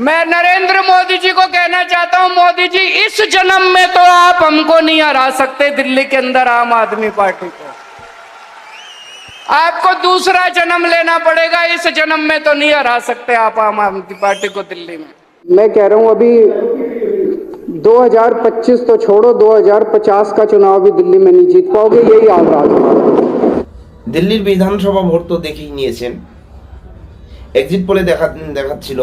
मैं नरेंद्र मोदी जी को कहना चाहता हूं मोदी जी इस जन्म में तो आप हमको नहीं हरा सकते दिल्ली के अंदर आम आदमी पार्टी को आपको दूसरा जन्म लेना पड़ेगा इस जन्म में तो नहीं हरा सकते आप आम आदमी पार्टी को दिल्ली में मैं कह रहा हूं अभी 2025 तो छोड़ो 2050 का चुनाव भी दिल्ली में नहीं जीत पाओगे यही आवाज हमारा দিল্লির বিধানসভা ভোট তো দেখেই নিয়েছেন এক্সিট পোলে দেখা দেখাচ্ছিল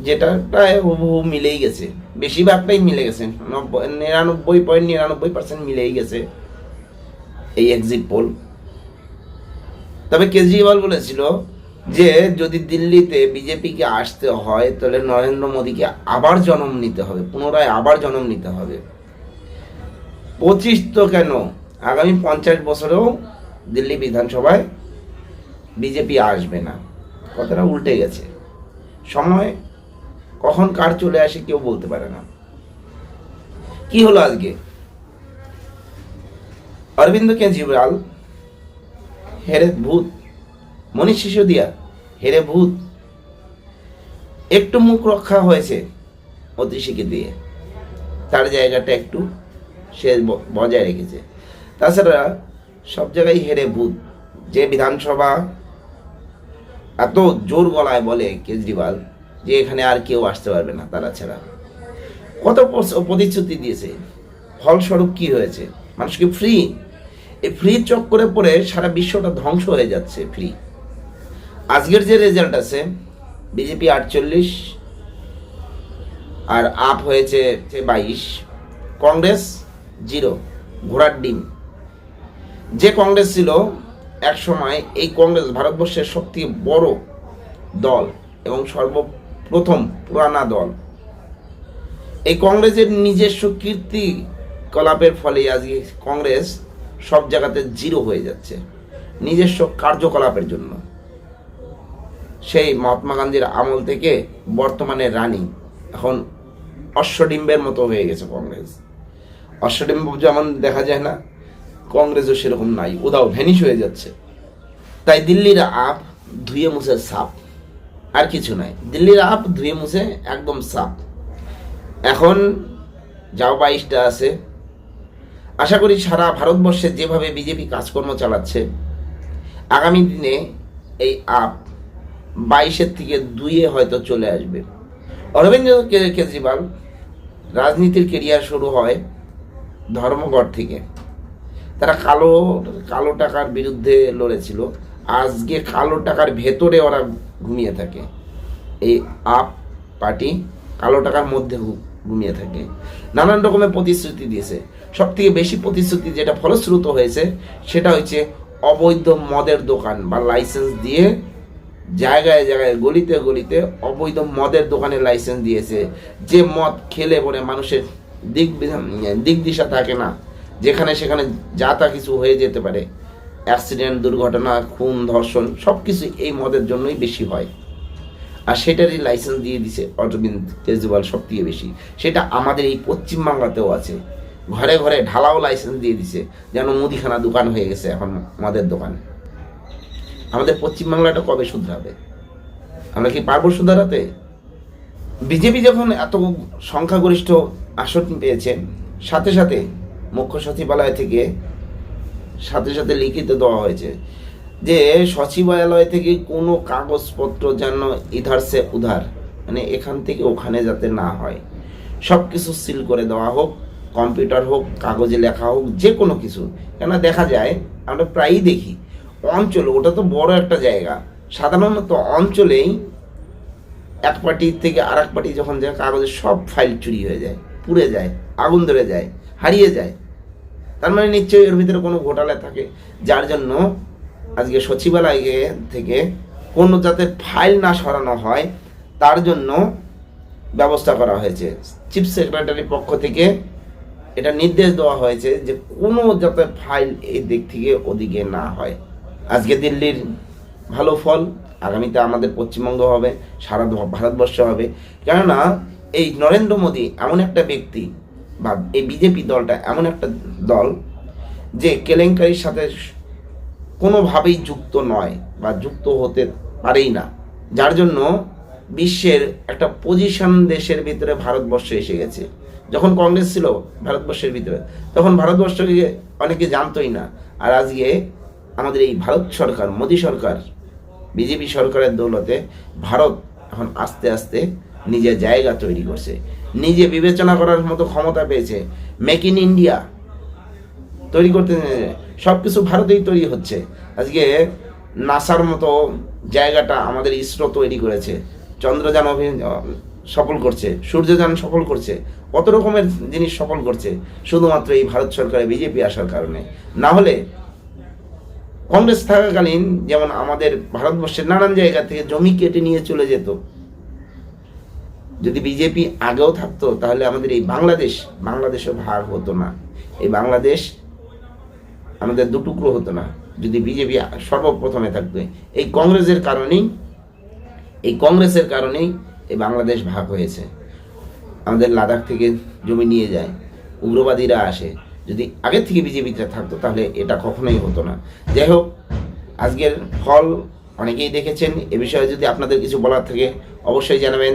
যেটা প্রায় হুবহু মিলেই গেছে। বেশিরভাগটাই মিলে গেছে। নব্বই নিরানব্বই পয়েন্ট নিরানব্বই পার্সেন্ট মিলেই গেছে এই এক্সিট পোল তবে কেজরিওয়াল বলেছিল যে, যদি দিল্লিতে বিজেপিকে আসতে হয়, তাহলে নরেন্দ্র মোদীকে আবার জন্ম নিতে হবে, পুনরায় আবার জন্ম নিতে হবে। পঁচিশ তো কেন? আগামী পঞ্চাশ বছরেও দিল্লি বিধানসভায় বিজেপি আসবে না। কথাটা উল্টে গেছে। সময় কখন কার চলে আসে কেউ বলতে পারে না। কি হলো আজকে? অরবিন্দ কেজরিওয়াল হেরে ভূত, মনীষ সিসোদিয়া, হেরে ভূত। একটু মুখ রক্ষা হয়েছে অতিশীকে দিয়ে। তার জায়গাটা একটু সে বজায় রেখেছে। তাছাড়া সব জায়গায় হেরে ভূত। যে বিধানসভা এত জোর গলায় বলে কেজরিওয়াল যে এখানে আর কেউ আসতে পারবে না তারা ছাড়া। কত প্রতিশ্রুতি দিয়েছে। ফলস্বরূপ কি হয়েছে? মানুষকে ফ্রি এই ফ্রি চক্করে পড়ে সারা বিশ্বটা ধ্বংস হয়ে যাচ্ছে ফ্রি আজকের যে রেজাল্ট আছে বিজেপি আটচল্লিশ আর আপ হয়েছে বাইশ। কংগ্রেস জিরো ঘোড়ার ডিম। যে কংগ্রেস ছিল, এক সময় এই কংগ্রেস ভারতবর্ষের সবথেকে বড় দল এবং সর্বপ্রথম পুরানা দল। এই কংগ্রেসের নিজস্ব কীর্তি কলাপের ফলে আজকে কংগ্রেস সব জায়গাতে জিরো হয়ে যাচ্ছে, নিজস্ব কার্যকলাপের জন্য। সেই মহাত্মা গান্ধীর আমল থেকে বর্তমানে রানী, এখন অশ্বডিম্বের মতো হয়ে গেছে কংগ্রেস। অশ্বডিম্ব যেমন দেখা যায় না, কংগ্রেসও সেরকম নাই, উদাও ভ্যানিশ হয়ে যাচ্ছে। তাই দিল্লির আপ ধুয়ে মুছে সাপ। আর কিছু নাই। দিল্লির আপ ধুয়ে মুছে একদম সাপ। এখন যাও বাইশটা আছে। আশা করি সারা ভারতবর্ষে যেভাবে বিজেপি কাজকর্ম চালাচ্ছে, আগামী দিনে এই আপ বাইশের থেকে দুইয়ে হয়তো চলে আসবে। অরবিন্দ কেজরিওয়াল, রাজনীতির কেরিয়ার শুরু হয় ধর্মগড় থেকে। তারা কালো কালো টাকার বিরুদ্ধে লড়েছিল। আজকে কালো টাকার ভেতরে ওরা ঘুমিয়ে থাকে। এই আপ পার্টি কালো টাকার মধ্যে ঘুমিয়ে থাকে। নানান রকমের প্রতিশ্রুতি দিয়েছে। সব থেকে বেশি প্রতিশ্রুতি যেটা ফলশ্রুত হয়েছে, সেটা হচ্ছে অবৈধ মদের দোকান বা লাইসেন্স দিয়ে জায়গায় জায়গায়, গলিতে গলিতে অবৈধ মদের দোকানে লাইসেন্স দিয়েছে। যে মদ খেলে পরে মানুষের দিক দিক দিশা থাকে না। যেখানে সেখানে যা তা কিছু হয়ে যেতে পারে। অ্যাক্সিডেন্ট, দুর্ঘটনা, খুন, ধর্ষণ সব কিছু এই মদের জন্যই বেশি হয়। আর সেটারই লাইসেন্স দিয়ে দিছে অরবিন্দ কেজরিওয়াল সব থেকে বেশি। সেটা আমাদের এই পশ্চিমবাংলাতেও আছে। ঘরে ঘরে ঢালাও লাইসেন্স দিয়ে দিছে, যেন মুদিখানা দোকান হয়ে গেছে এখন মদের দোকান। আমাদের পশ্চিমবাংলাটা কবে শুধরাবে? আমরা কি পারব শুধরাতে? বিজেপি যখন এত সংখ্যাগরিষ্ঠ আসন পেয়েছে, সাথে সাথে মুখ্য সচিবালয় থেকে সাথে সাথে লিখিত দেওয়া হয়েছে যে সচিবালয় থেকে কোনো কাগজপত্র যেন ইধার সে উধার মানে এখান থেকে ওখানে যাতে না হয়। সব কিছু সিল করে দেওয়া হোক, কম্পিউটার হোক, কাগজে লেখা হোক, যে কোনো কিছু। কেন দেখা যায়, আমরা প্রায়ই দেখি, অঞ্চল, ওটা তো বড় একটা জায়গা, সাধারণত অঞ্চলেই এক পার্টি থেকে আর এক পার্টি যখন যায়, কাগজের সব ফাইল চুরি হয়ে যায়, পুড়ে যায়, আগুন ধরে যায়, হারিয়ে যায়। তার মানে নিশ্চয়ই এর ভিতরে কোনো ঘোটালা থাকে। যার জন্য আজকে সচিবালয় থেকে কোনো যাতে ফাইল না সরানো হয়, তার জন্য ব্যবস্থা করা হয়েছে। চিফ সেক্রেটারির পক্ষ থেকে এটা নির্দেশ দেওয়া হয়েছে যে কোনো যাতে ফাইল এই দিক থেকে ওদিকে না হয়। আজকে দিল্লির ভালো ফল, আগামীতে আমাদের পশ্চিমবঙ্গ হবে, সারা ভারতবর্ষ হবে। কেননা এই নরেন্দ্র মোদী এমন একটা ব্যক্তি বা এই বিজেপি দলটা এমন একটা দল যে কেলেঙ্কারির সাথে কোনোভাবেই যুক্ত নয় বা যুক্ত হতে পারেই না। যার জন্য বিশ্বের একটা পজিশন দেশের ভিতরে ভারতবর্ষ এসে গেছে। যখন কংগ্রেস ছিল ভারতবর্ষের ভিতরে, তখন ভারতবর্ষকে অনেকে জানতোই না। আর আজকে আমাদের এই ভারত সরকার, মোদী সরকার, বিজেপি সরকারের দৌলতে ভারত এখন আস্তে আস্তে নিজের জায়গা তৈরি করছে। নিজে বিবেচনা করার মতো ক্ষমতা পেয়েছে। মেক ইন ইন্ডিয়া তৈরি করতে সব কিছু ভারতেই তৈরি হচ্ছে। আজকে নাসার মতো জায়গাটা আমাদের ইসরো তৈরি করেছে। চন্দ্রযান অভি- সফল করছে। সূর্যযান সফল করছে। কত রকমের জিনিস সফল করছে। শুধুমাত্র এই ভারত সরকারে, বিজেপি আসার কারণে। না হলে কংগ্রেস থাকাকালীন যেমন আমাদের ভারতবর্ষের নানান জায়গা থেকে জমি কেটে নিয়ে চলে যেত। যদি বিজেপি আগেও থাকতো, তাহলে আমাদের এই বাংলাদেশ, বাংলাদেশও ভাগ হতো না। এই বাংলাদেশ আমাদের দুটুকরো হতো না। যদি বিজেপি সর্বপ্রথমে থাকতো, এই কংগ্রেসের কারণেই, এই কংগ্রেসের কারণেই এই বাংলাদেশ ভাগ হয়েছে। আমাদের লাদাখ থেকে জমি নিয়ে যায়, উগ্রবাদীরা আসে। যদি আগের থেকে বিজেপিটা থাকতো, তাহলে এটা কখনোই হতো না। যাই হোক, আজকের ফল অনেকেই দেখেছেন। এ বিষয়ে যদি আপনাদের কিছু বলার থাকে, অবশ্যই জানাবেন।